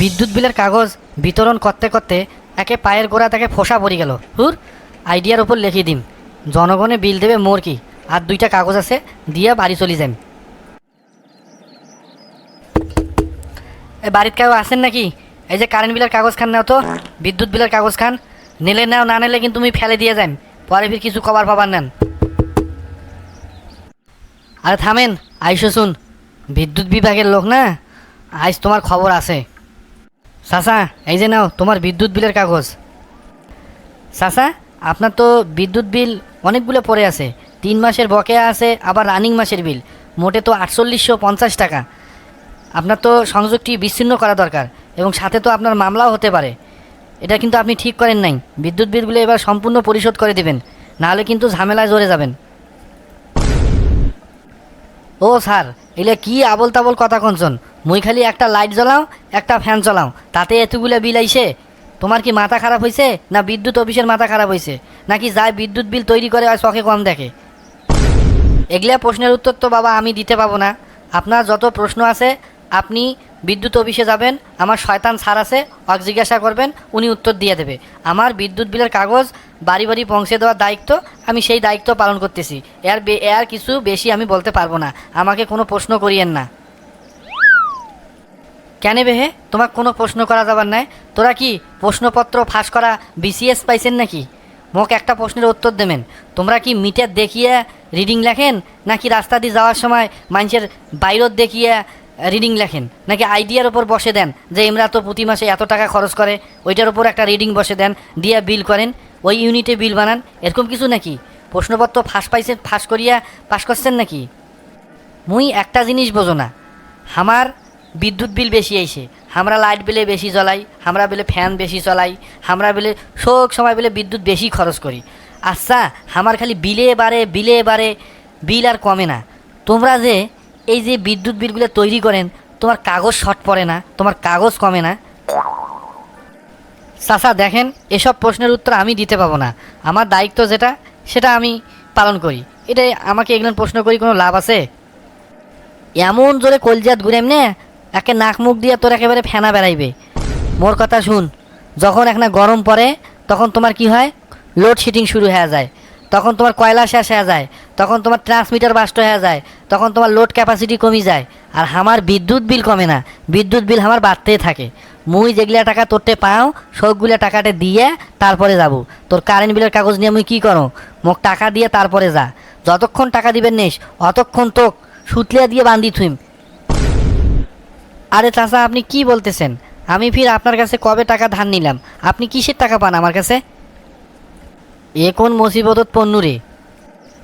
বিদ্যুৎ বিলের কাগজ বিতরণ করতে করতে একে পায়ের গোড়া তাকে ফোসা পড়ে গেল। হুর, আইডিয়ার ওপর লিখে দিম, জনগণে বিল দেবে মোর কি? আর দুইটা কাগজ আছে, দিয়ে বাড়ি চলে এ বাড়িতে কেউ আসেন নাকি? এই যে কারেন্ট বিলের কাগজ খান নাও তো, বিদ্যুৎ বিলের কাগজ খান নিলে নাও, না নিলে কিন্তু তুমি ফেলে দিয়ে যান পরে ফির কিছু কবার পাবার নেন। আরে থামেন, আইসো শুন, বিদ্যুৎ বিভাগের লোক না? আজ তোমার খবর আছে। চাচা এই যে নাও, তোমার বিদ্যুৎ বিলের কাগজ। চাচা আপনার তো বিদ্যুৎ বিল অনেকগুলো পড়ে আছে। তিন মাসের বকেয়া আছে, আবার রানিং মাসের বিল। মোটে তো আটচল্লিশশো পঞ্চাশ টাকা। আপনার তো সংযোগটি বিচ্ছিন্ন করা দরকার, এবং সাথে তো আপনার মামলাও হতে পারে। এটা কিন্তু আপনি ঠিক করেন নাই। বিদ্যুৎ বিলগুলো এবার সম্পূর্ণ পরিশোধ করে দেবেন। নাহলে কিন্তু ঝামেলায় জড়ে যাবেন। ও স্যার, এলে কি আবল তাবল কথা কনসন মুই খালি একটা লাইট জ্বলাও, একটা ফ্যান চলাও, তাতে এতগুলো বিল আইসে? তোমার কি মাথা খারাপ হয়েছে না বিদ্যুৎ অফিসের মাথা খারাপ হয়েছে নাকি যায় বিদ্যুৎ বিল তৈরি করে আর শখে কম দেখে? এগুলা প্রশ্নের উত্তর তো বাবা আমি দিতে পাবো না। আপনার যত প্রশ্ন আছে, আপনি বিদ্যুৎ অফিসে যাবেন, আমার শয়তান স্যার আছে অক জিজ্ঞাসা করবেন, উনি উত্তর দিয়ে দেবে। আমার বিদ্যুৎ বিলের কাগজ বাড়ি বাড়ি পৌঁছে দেওয়ার দায়িত্ব, আমি সেই দায়িত্ব পালন করতেছি। এর এর কিছু বেশি আমি বলতে পারব না। আমাকে কোনো প্রশ্ন করিয়েন না। কেন বেহে তোমার কোনো প্রশ্ন করা যাবার নাই? তোরা কি প্রশ্নপত্র ফাঁস করা বিসিএস পাইছেন নাকি? মোক একটা প্রশ্নের উত্তর দেবেন। তোমরা কি মিটার দেখিয়ে রিডিং লেখেন, নাকি রাস্তা দিয়ে যাওয়ার সময় মানুষের বাইরত দেখিয়ে রিডিং লেখেন। নাকি আইডিয়ার ওপর বসে দেন যে এমরা তো প্রতি মাসে এত টাকা খরচ করে, ওইটার উপর একটা রিডিং বসে দেন, দিয়ে বিল করেন, ওই ইউনিটে বিল বানান, এরকম কিছু নাকি? প্রশ্নপত্র ফাঁস পাইছেন, ফাঁস করিয়া পাস করছেন নাকি? মুই একটা জিনিস বোঝো না। আমার বিদ্যুৎ বিল বেশি আইছে, আমরা লাইট বিলে বেশি জ্বলাই, আমরা বেলে ফ্যান বেশি চলাই আমরা বেলে সব সময় বেলে বিদ্যুৎ বেশি খরচ করি। আচ্ছা আমার খালি বিলে বাড়ে বিলে বাড়ে বিল আর কমে না। তোমরা যে এই যে বিদ্যুৎ বিলগুলো তৈরি করেন, তোমার কাগজ শর্ট পড়ে না, তোমার কাগজ কমে না। চাচা, দেখেন, এসব প্রশ্নের উত্তর আমি দিতে পাবো না। আমার দায়িত্ব যেটা, সেটা আমি পালন করি। এটাই আমাকে এগুলো প্রশ্ন করি, কোনো লাভ আছে? এমন জোরে কলজাত ঘুরেম নে একে নাক মুখ দিয়ে তোর একেবারে ফেনা বেড়াইবে। মোর কথা শুন, যখন একটা গরম পড়ে, তখন তোমার কি হয়? লোডশেডিং শুরু হয়ে যায়। তখন তোমার কয়লা শেষ হয়ে যায়, তখন তোমার ট্রান্সমিটার বাস্ট হয়ে যায়, তখন তোমার লোড ক্যাপাসিটি কমে যায়, আর আমার বিদ্যুৎ বিল কমে না। বিদ্যুৎ বিল আমার বাড়তেই থাকে। মুই যেগুলা টাকা তোরতে পাও, সবগুলা টাকাটা দিয়ে তারপরে যাব। তোর কারেন্ট বিলের কাগজ নিয়ে মুই কী করো? মোক টাকা দিয়ে তারপরে যা। যতক্ষণ টাকা দিবেন নিস, অতক্ষণ তোক সুতলিয়া দিয়ে বান্ধি থুইম। আরে চাচা, আপনি কি বলতেছেন? আমি ফির আপনার কাছে কবে টাকা ধার নিলাম? আপনি কিসের টাকা পান আমার কাছে? এ কোন মুসিবতত পণ্যু রে?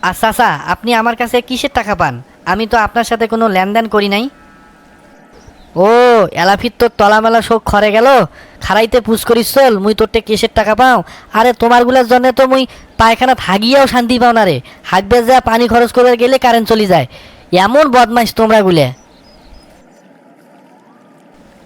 আর চাচা, আপনি আমার কাছে কিসের টাকা পান? আমি তো আপনার সাথে কোনো লেনদেন করি নাই। ও এলাফির তোর তলামেলা শোক খরে গেল। খারাইতে পুষ করিস চল, মুই তোরটে কেসের টাকা পাও? আরে, তোমারগুলোর জন্য তো মুই পায়খানা হাগিয়াও শান্তি পাও না রে। হাগবে যা, পানি খরচ করে গেলে কারেন্ট চলে যায়। এমন বদমাইশ তোমরা গুলে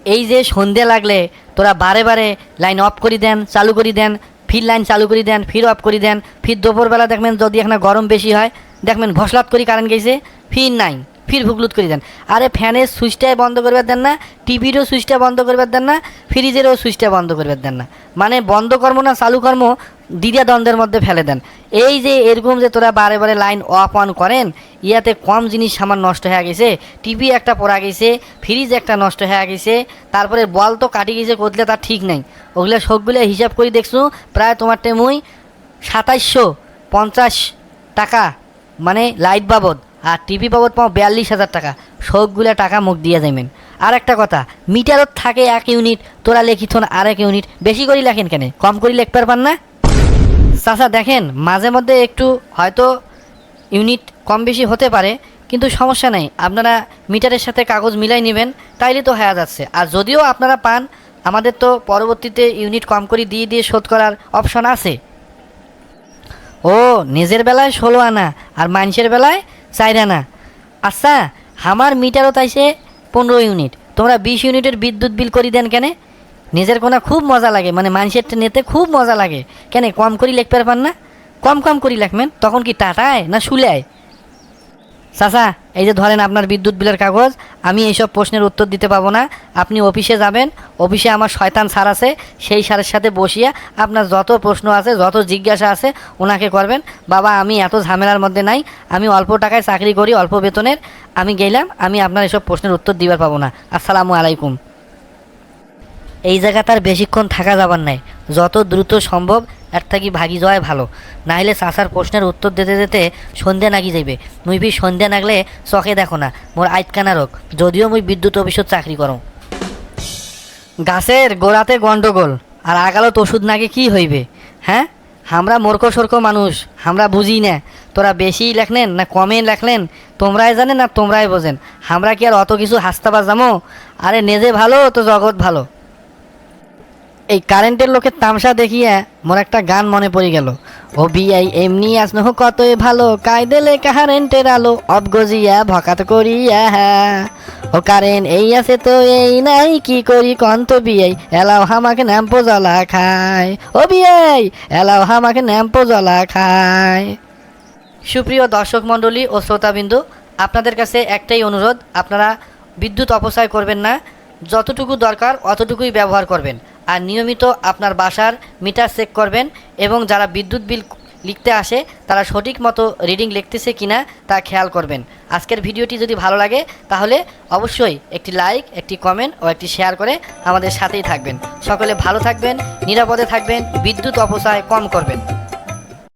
এই যে সন্ধে লাগলে, তোরা বারে বারে লাইন অফ করি দেন, চালু করি দেন ফির লাইন চালু করে দেন, ফির অফ করে দেন, ফির দুপুরবেলা দেখবেন যদি এখানে গরম বেশি হয়, দেখবেন ভসলাত করি কারেন্ট গেছে, ফির নাই ফির ভুগলুত করে দেন। আরে ফ্যানের সুইচটাই বন্ধ করবার দেন না, টিভিরও সুইচটা বন্ধ করবার দেন না, ফ্রিজেরও সুইচটা বন্ধ করবার দেন না। মানে বন্ধ কর্ম না, চালু কর্ম দ্বিতীয় দ্বন্দ্বের মধ্যে ফেলে দেন। এই যে এরকম যে তোরা বারে বারে লাইন অফ অন করেন, ইয়াতে কম জিনিস আমার নষ্ট হয়ে গেছে, টিভি একটা পড়া গেছে, ফ্রিজ একটা নষ্ট হয়ে গেছে, তারপরে বল তো কাটি গেছে কতলে তার ঠিক নাই। ওগুলো সবগুলো হিসাব করে দেখছ, প্রায় তোমার টেমুই সাতাইশশো পঞ্চাশ টাকা মানে লাইট বাবদ। আর টিভি বাবদ পাও বিয়াল্লিশ হাজার টাকা। সবগুলো টাকা মুখ দিয়ে যাইবেন। আর একটা কথা, মিটারত থাকে এক ইউনিট, তোরা লেখিত আর এক ইউনিট। বেশি করে লেখেন কেন? কম করে লিখতে পারবেন না? চাচা, দেখেন, মাঝে মধ্যে একটু হয়তো ইউনিট কম বেশি হতে পারে, কিন্তু সমস্যা নেই। আপনারা মিটারের সাথে কাগজ মিলাই নেবেন, তাইলে তো হয়ে যাচ্ছে। আর যদিও আপনারা পান, আমাদের তো পরবর্তীতে ইউনিট কম করে দিয়ে দিয়ে শোধ করার অপশন আছে। ও, নিজের বেলায় ষোলো আনা, আর মানুষের বেলায় চার না আচ্ছা আমার মিটারও তাইছে পনেরো ইউনিট। তোমরা বিশ ইউনিটের বিদ্যুৎ বিল করি দেন কেন? নিজের কোনা খুব মজা লাগে মানে মানুষের নিতে খুব মজা লাগে। কেন, কম করি লেখতে পার না? কম কম করি লেখবেন, তখন কি টাটায় না শুলায় চাচা, এই যে ধরেন আপনার বিদ্যুৎ বিলের কাগজ, আমি এইসব প্রশ্নের উত্তর দিতে পাবো না। আপনি অফিসে যাবেন, অফিসে আমার শয়তান স্যার আছে, সেই স্যারের সাথে বসিয়ে আপনার যত প্রশ্ন আছে, যত জিজ্ঞাসা আছে ওনাকে করবেন। বাবা, আমি এত ঝামেলার মধ্যে নাই, আমি অল্প টাকায় চাকরি করি, অল্প বেতনের। আমি গেলাম, আমি আপনার এসব প্রশ্নের উত্তর দিবার পাবো না। আসসালামু আলাইকুম। এই জায়গা তার বেশিক্ষণ থাকা যাবার নাই। যত দ্রুত সম্ভব এক থাকি ভাগি যাওয়াই ভালো। নাহলে চাষার প্রশ্নের উত্তর দিতে দিতে সন্ধ্যা নাগি যাইবে। মুই বি সন্ধ্যা নাগলে চকে দেখো না, মোর আইতকানা রোগ, যদিও মুই বিদ্যুৎ অফিসত চাকরি করো। গাছের গোড়াতে গন্ডগোল আর আগালত ওষুধ নাগে কি হইবে? হ্যাঁ? আমরা মূর্খ সর্খ মানুষ আমরা বুঝি না। তোরা বেশি লেখলেন না কমে লেখলেন, তোমরাই জানেন না তোমরাই বোঝেন। আমরা কি আর অত কিছু হাসতাবার যামো আরে নেজে ভালো তো জগৎ ভালো। এই কারেন্টের লোকের তামসা দেখিয়া মোর একটা গান মনে পড়ে গেল। ও বিআই এমনি আসনহ কতই ভালো কায়দেলে কারেন্টের আলো অবগজিয়া ভকাত করিয়া হ্যাঁ। ও কারেন্ট, এই আছে তো, এই নাই, কি করি কন্ত বিআই এলাও হামাকে ন্যাম্পো জ্বলা খায়। ও বিআই এলাও হামাকে ন্যাম্পো জ্বলা খায়। সুপ্রিয় দর্শক মণ্ডলী ও শ্রোতাবিন্দু, আপনাদের কাছে একটাই অনুরোধ, আপনারা বিদ্যুৎ অপচয় করবেন না, যতটুকু দরকার অতটুকুই ব্যবহার করবেন। আর নিয়মিত আপনার বাসার মিটার চেক করবেন এবং যারা বিদ্যুৎ বিল লিখতে আসে, তারা সঠিক মতো রিডিং লিখতেছে কিনা তা খেয়াল করবেন। আজকের ভিডিওটি যদি ভালো লাগে, তাহলে অবশ্যই একটি লাইক একটি কমেন্ট ও একটি শেয়ার করে আমাদের সাথেই থাকবেন। সকলে ভালো থাকবেন, নিরাপদে থাকবেন, বিদ্যুৎ অপচয় কম করবেন।